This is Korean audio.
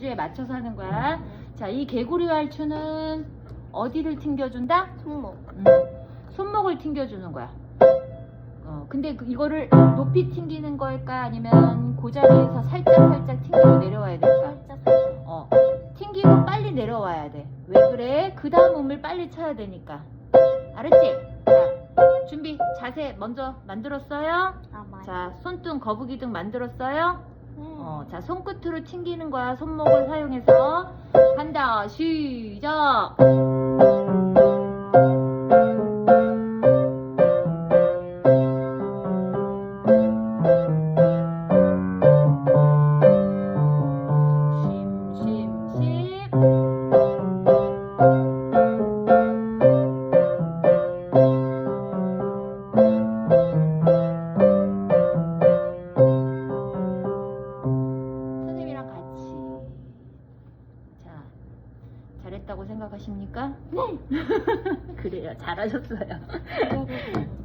반주에 맞춰서 하는 거야. 자, 이 개구리 왈츠는 어디를 튕겨준다? 손목. 음, 손목을 튕겨주는 거야. 어, 근데 그- 이거를 높이 튕기는 걸까? 아니면 그 자리에서 살짝 살짝 튕기고 내려와야 될까? 살짝 살짝. 어, 튕기고 빨리 내려와야 돼. 왜 그래? 그 다음 음을 빨리 쳐야 되니까. 알았지? 자, 준비, 자세 먼저 만들었어요? 아 맞아. 자, 손등, 거북이 등 만들었어요? 음. 어, 자, 손끝으로 튕기는 거야. 손목을 사용해서. 간다. 시작. 잘했다고 생각하십니까? 네. 그래요. 잘하셨어요. 네, 네, 네.